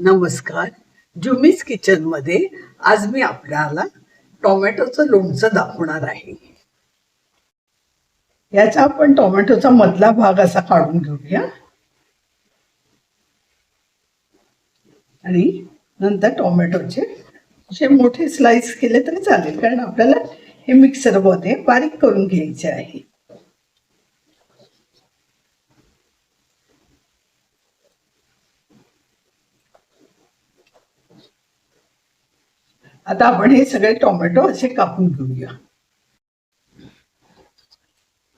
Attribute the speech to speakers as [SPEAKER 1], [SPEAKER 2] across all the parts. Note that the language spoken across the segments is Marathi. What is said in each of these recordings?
[SPEAKER 1] नमस्कार. जुमीज किचनमध्ये आज मी आपल्याला टोमॅटोचं लोणचं दाखवणार आहे. याचा आपण टोमॅटोचा मधला भाग असा काढून घेऊया. आणि नंतर टोमॅटोचे असे मोठे स्लाइस केले तरी चालेल कारण आपल्याला हे मिक्सरमध्ये बारीक करून घ्यायचे आहे. आता आपण हे सगळे टोमॅटो असे कापून घेऊया.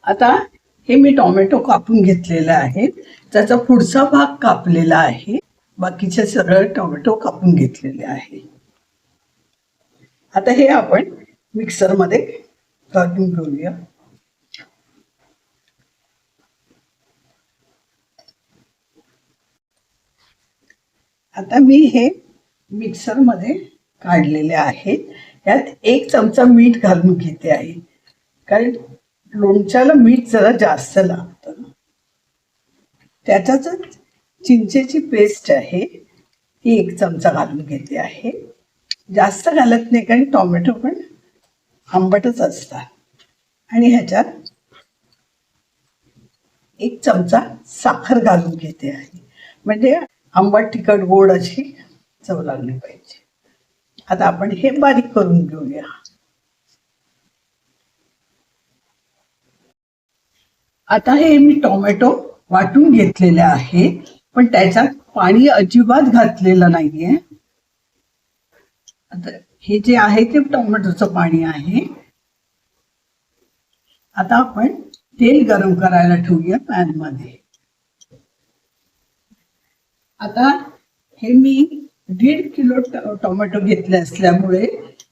[SPEAKER 1] आता हे मी टोमॅटो कापून घेतलेले आहेत त्याचा पुढचा भाग कापलेला आहे. बाकीचे सगळे टोमॅटो कापून घेतलेले आहे. आता हे आपण मिक्सरमध्ये काढून घेऊया. आता मी हे मिक्सरमध्ये काढलेले आहेत. यात एक चमचा मीठ घालून घेते आहे कारण लोणच्याला मीठ जरा जास्त लागतं. त्याच्याच चिंचेची पेस्ट आहे ती एक चमचा घालून घेते आहे. जास्त घालत नाही कारण टोमॅटो पण आंबटच असतात. आणि ह्याच्यात एक चमचा साखर घालून घेते आहे म्हणजे आंबट तिखट गोड अशी चव लागली पाहिजे. आता आपण हे बारीक करून घेऊया. आता हे मी टोमॅटो वाटून घेतलेले आहे पण त्याच्यात पाणी अजिबात घातलेलं नाहीये. आता हे जे आहे ते टोमॅटोचं पाणी आहे. आता आपण तेल गरम करायला ठेवूया पॅनमध्ये आता हे मी दीड किलो टोमॅटो घेतले असल्यामुळे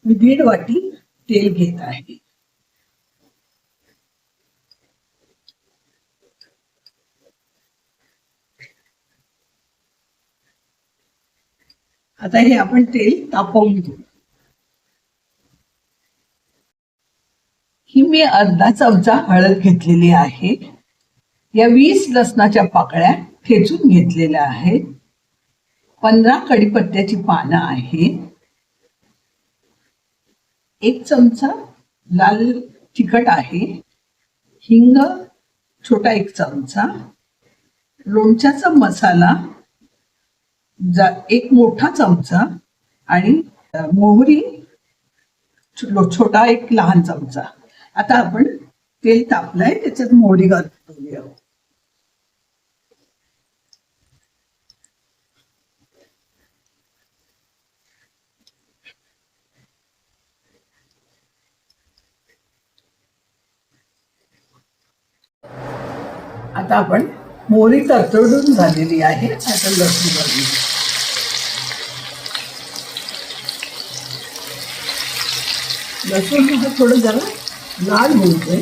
[SPEAKER 1] मी दीड वाटी तेल घेत आहे. आता हे आपण तेल तापवून घेऊ. ही मी अर्धा चमचा हळद घेतलेली आहे. या वीस लसणाच्या पाकळ्या ठेचून घेतलेल्या आहेत. पंधरा कडीपत्त्याची पानं आहेत. एक चमचा लाल तिखट आहे. हिंग छोटा एक चमचा. लोणच्याचा मसाला जा एक मोठा चमचा आणि मोहरी छो- छोटा एक लहान चमचा. आता आपण तेल तापलंय त्याच्यात मोहरी घालूया. आता आपण मोहरी तरतडून झालेली आहे. आता लसूण घालूया लसूण हा थोडं जरा लाल होतोय.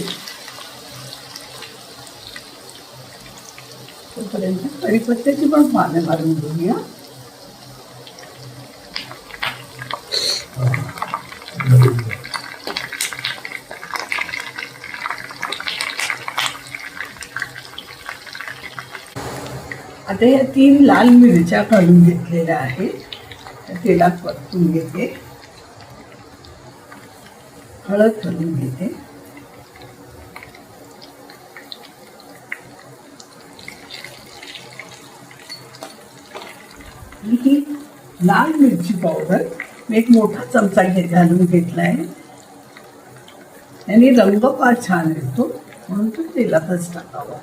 [SPEAKER 1] तोपर्यंत कढीपत्त्याची पण पानं मारून घेऊया. आता या तीन लाल मिरच्या काढून घेतलेल्या आहेत. तेलात परतून घेते. हळद घालून घेते. ही लाल मिरची पावडर मी एक मोठा चमचा घे घालून घेतलाय. आणि रंग फार छान येतो म्हणून तो तेलातच टाकावा.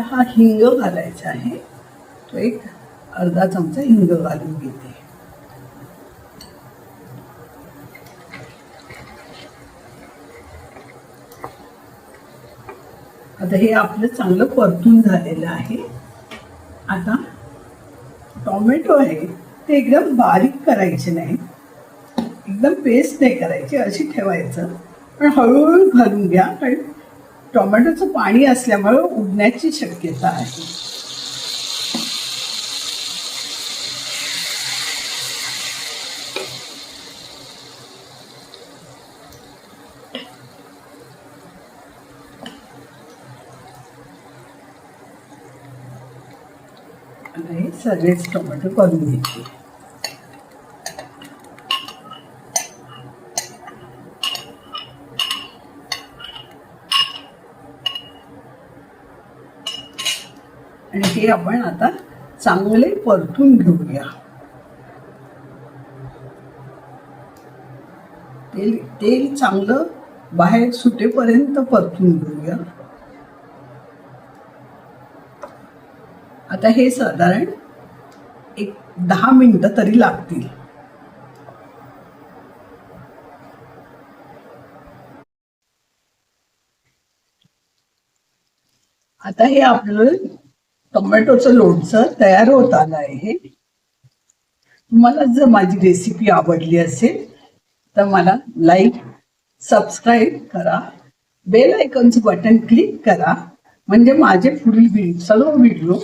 [SPEAKER 1] आता हा हिंग घालायचा आहे. तो एक अर्धा चमचा हिंग घालून घेते. आता हे आपलं चांगलं परतून झालेलं आहे. आता टोमॅटो आहे ते एकदम बारीक करायचे नाही. एकदम पेस्ट नाही करायची अशी ठेवायचं. पण हळूहळू घालून घ्या कारण टोमॅटोचं पाणी असल्यामुळे उडण्याची शक्यता आहे. सगळेच टोमॅटो करून घेतले आणि हे आपण आता चांगले परतून घेऊया. तेल तेल चांगलं बाहेर सुटेपर्यंत परतून घेऊया. आता हे साधारण एक दहा मिनिटं तरी लागतील. आता हे आपलं टोमॅटोचं लोणचं तयार होत आलं आहे. तुम्हाला जर माझी रेसिपी आवडली असेल तर मला लाईक सबस्क्राईब करा. बेल आयकॉनचं बटन क्लिक करा. म्हणजे माझे पुढील व्हिडिओ सर्व व्हिडिओ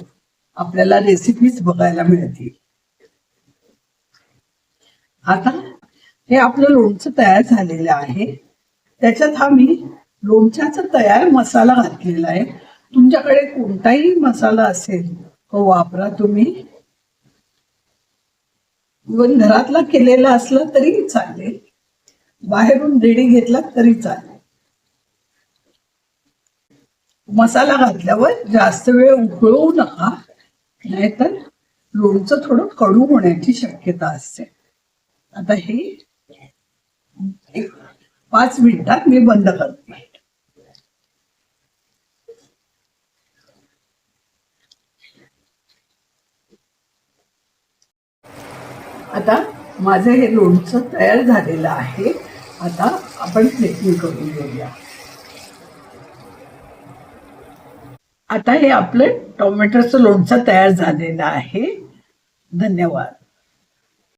[SPEAKER 1] आपल्याला रेसिपीज बघायला मिळतील. आता हे आपलं लोणचं तयार झालेलं आहे. त्याच्यात हा मी लोणच्याचा तयार मसाला घातलेला आहे. तुमच्याकडे कोणताही मसाला असेल तो वापरा तुम्ही. इवन घरातला केलेला असला तरी चालेल. बाहेरून रेडी घेतला तरी चालेल. मसाला घातल्यावर जास्त वेळ उकळवू नका नाहीतर लोणचं थोडं कडू होण्याची शक्यता असते. आता हे एक पाच मिनिटात मी बंद करते. आता माझं हे लोणचं तयार झालेलं आहे. आता आपण प्लेटिंग करून घेऊया. आता हे आपलं टोमॅटोचं लोणचं तयार झालेलं आहे. धन्यवाद.